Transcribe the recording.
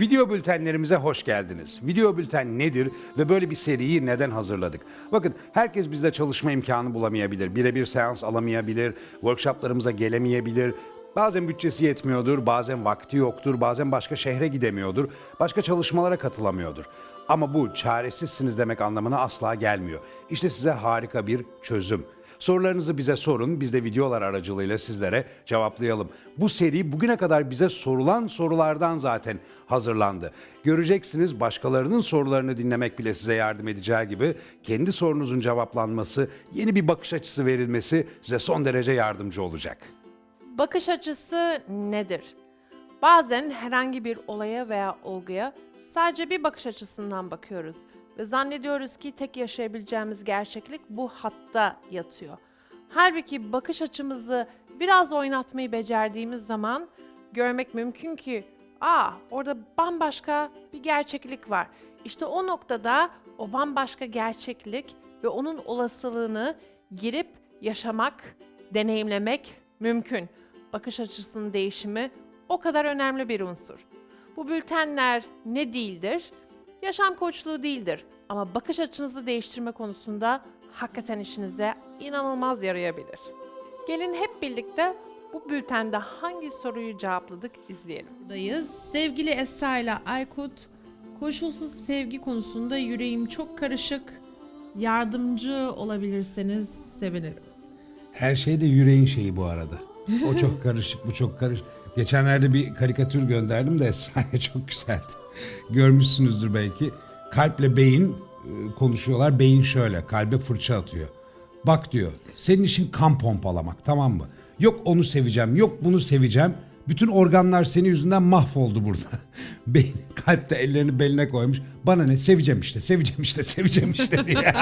Video bültenlerimize hoş geldiniz. Video bülten nedir ve böyle bir seriyi neden hazırladık? Bakın herkes bizde çalışma imkanı bulamayabilir, birebir seans alamayabilir, workshoplarımıza gelemeyebilir. Bazen bütçesi yetmiyordur, bazen vakti yoktur, bazen başka şehre gidemiyordur, başka çalışmalara katılamıyordur. Ama bu çaresizsiniz demek anlamına asla gelmiyor. İşte size harika bir çözüm. Sorularınızı bize sorun, biz de videolar aracılığıyla sizlere cevaplayalım. Bu seri bugüne kadar bize sorulan sorulardan zaten hazırlandı. Göreceksiniz başkalarının sorularını dinlemek bile size yardım edeceği gibi kendi sorunuzun cevaplanması, yeni bir bakış açısı verilmesi size son derece yardımcı olacak. Bakış açısı nedir? Bazen herhangi bir olaya veya olguya sadece bir bakış açısından bakıyoruz ve zannediyoruz ki tek yaşayabileceğimiz gerçeklik bu hatta yatıyor. Halbuki bakış açımızı biraz oynatmayı becerdiğimiz zaman görmek mümkün ki aa orada bambaşka bir gerçeklik var. İşte o noktada o bambaşka gerçeklik ve onun olasılığını girip yaşamak, deneyimlemek mümkün. Bakış açısının değişimi o kadar önemli bir unsur. Bu bültenler ne değildir? Yaşam koçluğu değildir ama bakış açınızı değiştirme konusunda hakikaten işinize inanılmaz yarayabilir. Gelin hep birlikte bu bültende hangi soruyu cevapladık izleyelim. buradayız. Sevgili Esra ile Aykut, koşulsuz sevgi konusunda yüreğim çok karışık. Yardımcı olabilirseniz sevinirim. Her şey de yüreğin şeyi bu arada. O çok karışık, bu çok karışık. Geçenlerde bir karikatür gönderdim de Esra'ya çok güzeldi. Görmüşsünüzdür belki. Kalple beyin e, konuşuyorlar. Beyin şöyle, kalbe fırça atıyor. Bak diyor, senin işin kan pompalamak tamam mı? Yok onu seveceğim, yok bunu seveceğim. Bütün organlar senin yüzünden mahvoldu burada. Beyin, kalp de ellerini beline koymuş. Bana ne seveceğim işte, seveceğim işte, seveceğim işte diye.